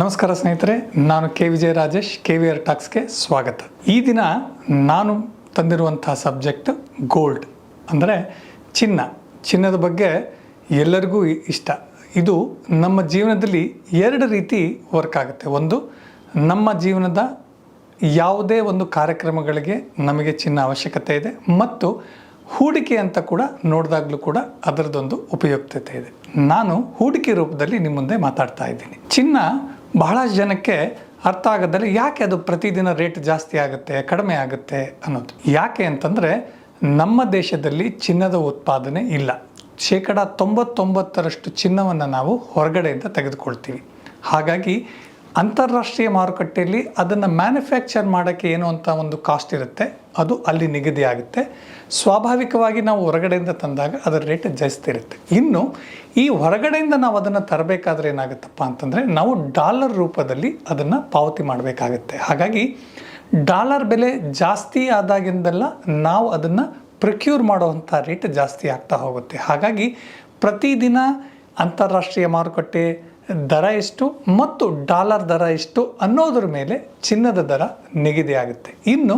ನಮಸ್ಕಾರ ಸ್ನೇಹಿತರೆ, ನಾನು K. Vijaya Rajesh K V R ಟಾಕ್ಸ್ಗೆ ಸ್ವಾಗತ. ಈ ದಿನ ನಾನು ತಂದಿರುವಂತಹ ಸಬ್ಜೆಕ್ಟ್ ಗೋಲ್ಡ್, ಅಂದರೆ ಚಿನ್ನ. ಚಿನ್ನದ ಬಗ್ಗೆ ಎಲ್ಲರಿಗೂ ಇಷ್ಟ. ಇದು ನಮ್ಮ ಜೀವನದಲ್ಲಿ ಎರಡು ರೀತಿ ವರ್ಕ್ ಆಗುತ್ತೆ. ಒಂದು, ನಮ್ಮ ಜೀವನದ ಯಾವುದೇ ಒಂದು ಕಾರ್ಯಕ್ರಮಗಳಿಗೆ ನಮಗೆ ಚಿನ್ನ ಅವಶ್ಯಕತೆ ಇದೆ, ಮತ್ತು ಹೂಡಿಕೆ ಅಂತ ಕೂಡ ನೋಡಿದಾಗಲೂ ಕೂಡ ಅದರದೊಂದು ಉಪಯುಕ್ತತೆ ಇದೆ. ನಾನು ಹೂಡಿಕೆ ರೂಪದಲ್ಲಿ ನಿಮ್ಮ ಮುಂದೆ ಮಾತಾಡ್ತಾ ಇದ್ದೀನಿ. ಚಿನ್ನ ಬಹಳ ಜನಕ್ಕೆ ಅರ್ಥ ಆಗೋದಲ್ಲಿ ಯಾಕೆ ಅದು ಪ್ರತಿದಿನ ರೇಟ್ ಜಾಸ್ತಿ ಆಗುತ್ತೆ, ಕಡಿಮೆ ಆಗುತ್ತೆ ಅನ್ನೋದು? ಯಾಕೆ ಅಂತಂದರೆ ನಮ್ಮ ದೇಶದಲ್ಲಿ ಚಿನ್ನದ ಉತ್ಪಾದನೆ ಇಲ್ಲ. ಶೇಕಡ ತೊಂಬತ್ತೊಂಬತ್ತರಷ್ಟು ಚಿನ್ನವನ್ನು ನಾವು ಹೊರಗಡೆಯಿಂದ ತೆಗೆದುಕೊಳ್ತೀವಿ. ಹಾಗಾಗಿ ಅಂತಾರಾಷ್ಟ್ರೀಯ ಮಾರುಕಟ್ಟೆಯಲ್ಲಿ ಅದನ್ನು ಮ್ಯಾನುಫ್ಯಾಕ್ಚರ್ ಮಾಡೋಕ್ಕೆ ಏನು ಅಂತ ಒಂದು ಕಾಸ್ಟ್ ಇರುತ್ತೆ? ಅದು ಅಲ್ಲಿ ನಿಗದಿಯಾಗುತ್ತೆ ಸ್ವಾಭಾವಿಕವಾಗಿ ನಾವು ಹೊರಗಡೆಯಿಂದ ತಂದಾಗ ಅದರ ರೇಟ್ ಜಾಸ್ತಿ ಇರುತ್ತೆ ಇನ್ನು ಈ ಹೊರಗಡೆಯಿಂದ ನಾವು ಅದನ್ನು ತರಬೇಕಾದ್ರೆ ಏನಾಗುತ್ತಪ್ಪ ಅಂತಂದರೆ ನಾವು ಡಾಲರ್ ರೂಪದಲ್ಲಿ ಅದನ್ನು ಪಾವತಿ ಮಾಡಬೇಕಾಗತ್ತೆ. ಹಾಗಾಗಿ ಡಾಲರ್ ಬೆಲೆ ಜಾಸ್ತಿ ಆದಾಗಿಂದೆಲ್ಲ ನಾವು ಅದನ್ನು ಪ್ರೊಕ್ಯೂರ್ ಮಾಡುವಂಥ ರೇಟ್ ಜಾಸ್ತಿ ಆಗ್ತಾ ಹೋಗುತ್ತೆ. ಹಾಗಾಗಿ ಪ್ರತಿದಿನ ಅಂತಾರಾಷ್ಟ್ರೀಯ ಮಾರುಕಟ್ಟೆ ದರ ಎಷ್ಟು ಮತ್ತು ಡಾಲರ್ ದರ ಎಷ್ಟು ಅನ್ನೋದ್ರ ಮೇಲೆ ಚಿನ್ನದ ದರ ನಿಗದಿಯಾಗುತ್ತೆ ಇನ್ನು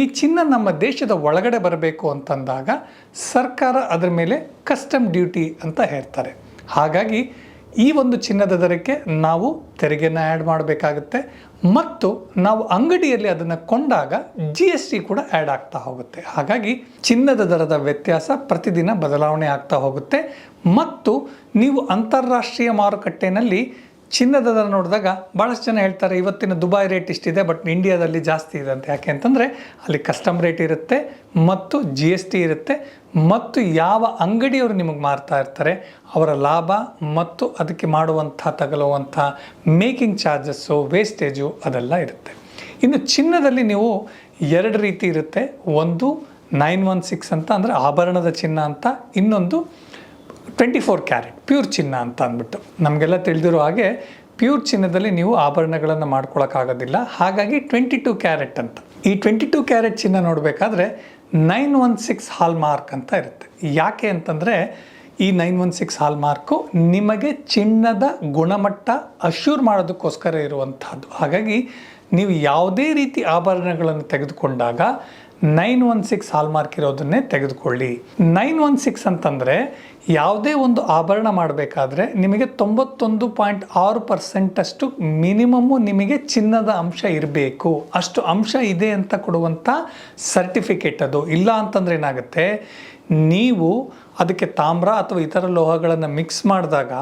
ಈ ಚಿನ್ನ ನಮ್ಮ ದೇಶದ ಒಳಗಡೆ ಬರಬೇಕು ಅಂತಂದಾಗ ಸರ್ಕಾರ ಅದರ ಮೇಲೆ ಕಸ್ಟಮ್ ಡ್ಯೂಟಿ ಅಂತ ಹೇಳ್ತಾರೆ. ಹಾಗಾಗಿ ಈ ಒಂದು ಚಿನ್ನದ ದರಕ್ಕೆ ನಾವು ತೆರಿಗೆನ ಆ್ಯಡ್ ಮಾಡಬೇಕಾಗುತ್ತೆ. ಮತ್ತು ನಾವು ಅಂಗಡಿಯಲ್ಲಿ ಅದನ್ನು ಕೊಂಡಾಗ ಜಿ ಎಸ್ ಟಿ ಕೂಡ ಆ್ಯಡ್ ಆಗ್ತಾ ಹೋಗುತ್ತೆ. ಹಾಗಾಗಿ ಚಿನ್ನದ ದರದ ವ್ಯತ್ಯಾಸ ಪ್ರತಿದಿನ ಬದಲಾವಣೆ ಆಗ್ತಾ ಹೋಗುತ್ತೆ. ಮತ್ತು ನೀವು ಅಂತಾರಾಷ್ಟ್ರೀಯ ಮಾರುಕಟ್ಟೆನಲ್ಲಿ ಚಿನ್ನದ ದರ ನೋಡಿದಾಗ ಭಾಳಷ್ಟು ಜನ ಹೇಳ್ತಾರೆ, ಇವತ್ತಿನ ದುಬೈ ರೇಟ್ ಇಷ್ಟಿದೆ, ಬಟ್ ಇಂಡಿಯಾದಲ್ಲಿ ಜಾಸ್ತಿ ಇದೆ. ಅಂತ ಯಾಕೆ ಅಂತಂದರೆ, ಅಲ್ಲಿ ಕಸ್ಟಮ್ ರೇಟ್ ಇರುತ್ತೆ, ಮತ್ತು ಜಿ ಎಸ್ ಟಿ ಇರುತ್ತೆ, ಮತ್ತು ಯಾವ ಅಂಗಡಿಯವರು ನಿಮಗೆ ಮಾರ್ತಾ ಇರ್ತಾರೆ, ಅವರ ಲಾಭ ಮತ್ತು ಅದಕ್ಕೆ ಮಾಡುವಂಥ ತಗಲುವಂಥ ಮೇಕಿಂಗ್ ಚಾರ್ಜಸ್ಸು, ವೇಸ್ಟೇಜು ಅದೆಲ್ಲ ಇರುತ್ತೆ. ಇನ್ನು ಚಿನ್ನದಲ್ಲಿ ನೀವು ಎರಡು ರೀತಿ ಇರುತ್ತೆ, ಒಂದು ನೈನ್ ಒನ್ ಸಿಕ್ಸ್ ಅಂತ ಅಂದರೆ ಆಭರಣದ ಚಿನ್ನ ಅಂತ, ಇನ್ನೊಂದು ಟ್ವೆಂಟಿ ಫೋರ್ ಕ್ಯಾರೆಟ್, ಪ್ಯೂರ್ ಚಿನ್ನ ಅಂತ ಅಂದ್ಬಿಟ್ಟು. ನಮಗೆಲ್ಲ ತಿಳಿದಿರೋ ಹಾಗೆ ಪ್ಯೂರ್ ಚಿನ್ನದಲ್ಲಿ ನೀವು ಆಭರಣಗಳನ್ನು ಮಾಡ್ಕೊಳ್ಳೋಕ್ಕಾಗೋದಿಲ್ಲ ಹಾಗಾಗಿ ಟ್ವೆಂಟಿ ಟೂ ಕ್ಯಾರೆಟ್ ಅಂತ. ಈ ಟ್ವೆಂಟಿ ಟೂ ಕ್ಯಾರೆಟ್ ಚಿನ್ನ ನೋಡಬೇಕಾದ್ರೆ nine one six hallmark ಅಂತ ಇರುತ್ತೆ. ಯಾಕೆ ಅಂತಂದರೆ ಈ nine one six hallmark ನಿಮಗೆ ಚಿನ್ನದ ಗುಣಮಟ್ಟ ಅಶ್ಯೂರ್ ಮಾಡೋದಕ್ಕೋಸ್ಕರ ಇರುವಂತಹದ್ದು ಹಾಗಾಗಿ ನೀವು ಯಾವುದೇ ರೀತಿ ಆಭರಣಗಳನ್ನು ತೆಗೆದುಕೊಂಡಾಗ ನೈನ್ ಒನ್ ಸಿಕ್ಸ್ ಹಾಲ್ಮಾರ್ಕ್ ಇರೋದನ್ನೇ ತೆಗೆದುಕೊಳ್ಳಿ. ನೈನ್ ಒನ್ ಸಿಕ್ಸ್ ಅಂತಂದರೆ ಯಾವುದೇ ಒಂದು ಆಭರಣ ಮಾಡಬೇಕಾದ್ರೆ ನಿಮಗೆ ತೊಂಬತ್ತೊಂದು ಪಾಯಿಂಟ್ ಆರು ಪರ್ಸೆಂಟಷ್ಟು ಮಿನಿಮಮ್ಮು ನಿಮಗೆ ಚಿನ್ನದ ಅಂಶ ಇರಬೇಕು. ಅಷ್ಟು ಅಂಶ ಇದೆ ಅಂತ ಕೊಡುವಂಥ ಸರ್ಟಿಫಿಕೇಟ್ ಅದು. ಇಲ್ಲ ಅಂತಂದ್ರೆ ಏನಾಗುತ್ತೆ? ನೀವು ಅದಕ್ಕೆ ತಾಮ್ರ ಅಥವಾ ಇತರ ಲೋಹಗಳನ್ನು ಮಿಕ್ಸ್ ಮಾಡಿದಾಗ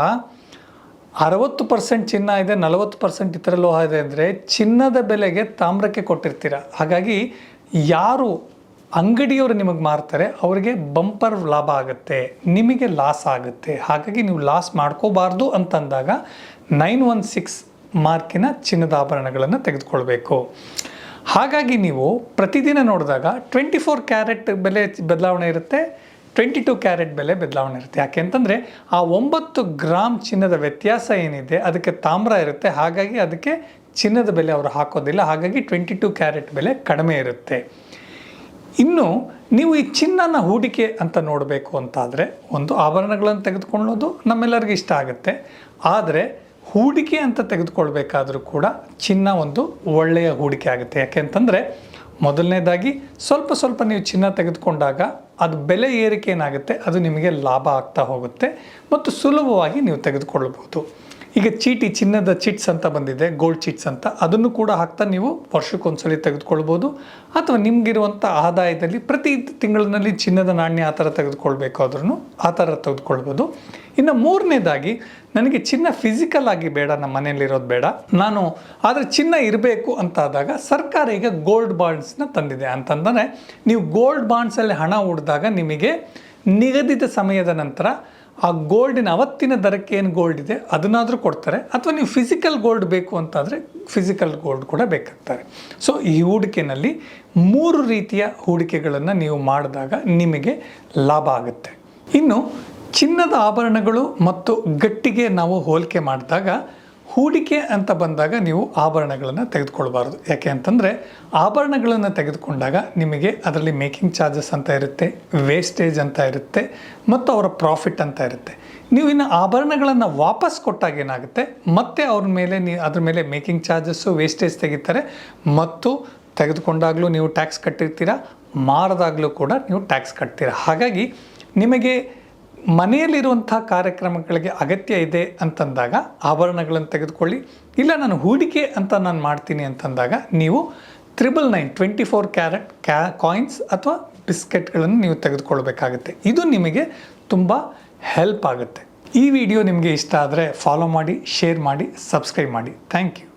ಅರವತ್ತು ಪರ್ಸೆಂಟ್ ಚಿನ್ನ ಇದೆ, ನಲವತ್ತು ಪರ್ಸೆಂಟ್ ಇತರ ಲೋಹ ಇದೆ ಅಂದರೆ ಚಿನ್ನದ ಬೆಲೆಗೆ ತಾಮ್ರಕ್ಕೆ ಕೊಟ್ಟಿರ್ತೀರ. ಹಾಗಾಗಿ ಯಾರು ಅಂಗಡಿಯವರು ನಿಮಗೆ ಮಾರ್ತಾರೆ, ಅವರಿಗೆ ಬಂಪರ್ ಲಾಭ ಆಗುತ್ತೆ, ನಿಮಗೆ ಲಾಸ್ ಆಗುತ್ತೆ. ಹಾಗಾಗಿ ನೀವು ಲಾಸ್ ಮಾಡ್ಕೋಬಾರ್ದು ಅಂತಂದಾಗ ನೈನ್ ಒನ್ ಸಿಕ್ಸ್ ಮಾರ್ಕಿನ ಚಿನ್ನದ ಆಭರಣಗಳನ್ನು ತೆಗೆದುಕೊಳ್ಬೇಕು. ಹಾಗಾಗಿ ನೀವು ಪ್ರತಿದಿನ ನೋಡಿದಾಗ ಟ್ವೆಂಟಿ ಫೋರ್ ಕ್ಯಾರೆಟ್ ಬೆಲೆ ಬದಲಾವಣೆ ಇರುತ್ತೆ, ಟ್ವೆಂಟಿ ಟು ಕ್ಯಾರೆಟ್ ಬೆಲೆ ಬದಲಾವಣೆ ಇರುತ್ತೆ. ಯಾಕೆ ಅಂತಂದರೆ ಆ ಒಂಬತ್ತು ಗ್ರಾಮ್ ಚಿನ್ನದ ವ್ಯತ್ಯಾಸ ಏನಿದೆ, ಅದಕ್ಕೆ ತಾಮ್ರ ಇರುತ್ತೆ, ಹಾಗಾಗಿ ಅದಕ್ಕೆ ಚಿನ್ನದ ಬೆಲೆ ಅವರು ಹಾಕೋದಿಲ್ಲ, ಹಾಗಾಗಿ ಟ್ವೆಂಟಿ ಟು ಕ್ಯಾರೆಟ್ ಬೆಲೆ ಕಡಿಮೆ ಇರುತ್ತೆ. ಇನ್ನು ನೀವು ಈ ಚಿನ್ನನ ಹೂಡಿಕೆ ಅಂತ ನೋಡಬೇಕು ಅಂತಾದರೆ ಒಂದು ಆಭರಣಗಳನ್ನು ತೆಗೆದುಕೊಳ್ಳೋದು ನಮ್ಮೆಲ್ಲರಿಗೂ ಇಷ್ಟ ಆಗುತ್ತೆ. ಆದರೆ ಹೂಡಿಕೆ ಅಂತ ತೆಗೆದುಕೊಳ್ಬೇಕಾದರೂ ಕೂಡ ಚಿನ್ನ ಒಂದು ಒಳ್ಳೆಯ ಹೂಡಿಕೆ ಆಗುತ್ತೆ. ಯಾಕೆ ಅಂತಂದರೆ ಮೊದಲನೇದಾಗಿ ಸ್ವಲ್ಪ ಸ್ವಲ್ಪ ನೀವು ಚಿನ್ನ ತೆಗೆದುಕೊಂಡಾಗ ಅದು ಬೆಲೆ ಏರಿಕೆ ಏನಾಗುತ್ತೆ, ಅದು ನಿಮಗೆ ಲಾಭ ಆಗ್ತಾ ಹೋಗುತ್ತೆ ಮತ್ತು ಸುಲಭವಾಗಿ ನೀವು ತೆಗೆದುಕೊಳ್ಳಬಹುದು. ಈಗ ಚೀಟಿ ಚಿನ್ನದ ಚಿಟ್ಸ್ ಅಂತ ಬಂದಿದೆ ಗೋಲ್ಡ್ ಚಿಟ್ಸ್ ಅಂತ. ಅದನ್ನು ಕೂಡ ಹಾಕ್ತಾ ನೀವು ವರ್ಷಕ್ಕೊಂದ್ಸಲಿ ತೆಗೆದುಕೊಳ್ಬೋದು. ಅಥವಾ ನಿಮಗಿರುವಂಥ ಆದಾಯದಲ್ಲಿ ಪ್ರತಿ ತಿಂಗಳಿನಲ್ಲಿ ಚಿನ್ನದ ನಾಣ್ಯ ಆ ಥರ ತೆಗೆದುಕೊಳ್ಬೇಕಾದ್ರೂ ಆ ಥರ ತೆಗೆದುಕೊಳ್ಬೋದು. ಇನ್ನು ಮೂರನೇದಾಗಿ, ನನಗೆ ಚಿನ್ನ ಫಿಸಿಕಲ್ ಆಗಿ ಬೇಡ, ನಮ್ಮ ಮನೆಯಲ್ಲಿರೋದು ಬೇಡ. ನಾನು ಆದರೆ ಚಿನ್ನ ಇರಬೇಕು ಅಂತಾದಾಗ ಸರ್ಕಾರ ಈಗ ಗೋಲ್ಡ್ ಬಾಂಡ್ಸ್ನ ತಂದಿದೆ ಅಂತಂದರೆ, ನೀವು ಗೋಲ್ಡ್ ಬಾಂಡ್ಸಲ್ಲಿ ಹಣ ಹೂಡಿದಾಗ ನಿಮಗೆ ನಿಗದಿತ ಸಮಯದ ನಂತರ ಆ ಗೋಲ್ಡಿನ ಅವತ್ತಿನ ದರಕ್ಕೆ ಏನು ಗೋಲ್ಡ್ ಇದೆ, ಅದನ್ನಾದರೂ ಕೊಡ್ತಾರೆ. ಅಥವಾ ನೀವು ಫಿಸಿಕಲ್ ಗೋಲ್ಡ್ ಬೇಕು ಅಂತಾದರೆ ಫಿಸಿಕಲ್ ಗೋಲ್ಡ್ ಕೂಡ ಬೇಕಾಗ್ತಾರೆ. ಸೊ ಈ ಹೂಡಿಕೆನಲ್ಲಿ ಮೂರು ರೀತಿಯ ಹೂಡಿಕೆಗಳನ್ನು ನೀವು ಮಾಡಿದಾಗ ನಿಮಗೆ ಲಾಭ ಆಗುತ್ತೆ. ಇನ್ನು ಚಿನ್ನದ ಆಭರಣಗಳು ಮತ್ತು ಗಟ್ಟಿಗೆ ನಾವು ಹೋಲಿಕೆ ಮಾಡಿದಾಗ ಹೂಡಿಕೆ ಅಂತ ಬಂದಾಗ ನೀವು ಆಭರಣಗಳನ್ನು ತೆಗೆದುಕೊಳ್ಬಾರ್ದು. ಯಾಕೆ ಅಂತಂದರೆ ಆಭರಣಗಳನ್ನು ತೆಗೆದುಕೊಂಡಾಗ ನಿಮಗೆ ಅದರಲ್ಲಿ ಮೇಕಿಂಗ್ ಚಾರ್ಜಸ್ ಅಂತ ಇರುತ್ತೆ ವೇಸ್ಟೇಜ್ ಅಂತ ಇರುತ್ತೆ ಮತ್ತು ಅವರ ಪ್ರಾಫಿಟ್ ಅಂತ ಇರುತ್ತೆ. ನೀವು ಇನ್ನು ಆಭರಣಗಳನ್ನು ವಾಪಸ್ ಕೊಟ್ಟಾಗ ಏನಾಗುತ್ತೆ? ಮತ್ತೆ ಅವ್ರ ಮೇಲೆ ನೀ, ಅದ್ರ ಮೇಲೆ ಮೇಕಿಂಗ್ ಚಾರ್ಜಸ್ಸು ವೇಸ್ಟೇಜ್ ತೆಗಿತಾರೆ ಮತ್ತು ತೆಗೆದುಕೊಂಡಾಗಲೂ ನೀವು ಟ್ಯಾಕ್ಸ್ ಕಟ್ಟಿರ್ತೀರ, ಮಾರದಾಗಲೂ ಕೂಡ ನೀವು ಟ್ಯಾಕ್ಸ್ ಕಟ್ತೀರ. ಹಾಗಾಗಿ ನಿಮಗೆ ಮನೆಯಲ್ಲಿರುವಂಥ ಕಾರ್ಯಕ್ರಮಗಳಿಗೆ ಅಗತ್ಯ ಇದೆ ಅಂತಂದಾಗ ಆಭರಣಗಳನ್ನು ತೆಗೆದುಕೊಳ್ಳಿ. ಇಲ್ಲ, ನಾನು ಹೂಡಿಕೆ ಅಂತ ನಾನು ಮಾಡ್ತೀನಿ ಅಂತಂದಾಗ ನೀವು triple nine, twenty four carat ಕ್ಯಾ ಕಾಯಿನ್ಸ್ ಅಥವಾ ಬಿಸ್ಕೆಟ್ಗಳನ್ನು ನೀವು ತೆಗೆದುಕೊಳ್ಬೇಕಾಗುತ್ತೆ. ಇದು ನಿಮಗೆ ತುಂಬ ಹೆಲ್ಪ್ ಆಗುತ್ತೆ. ಈ ವಿಡಿಯೋ ನಿಮಗೆ ಇಷ್ಟ ಆದರೆ ಫಾಲೋ ಮಾಡಿ ಶೇರ್ ಮಾಡಿ ಸಬ್ಸ್ಕ್ರೈಬ್ ಮಾಡಿ. Thank you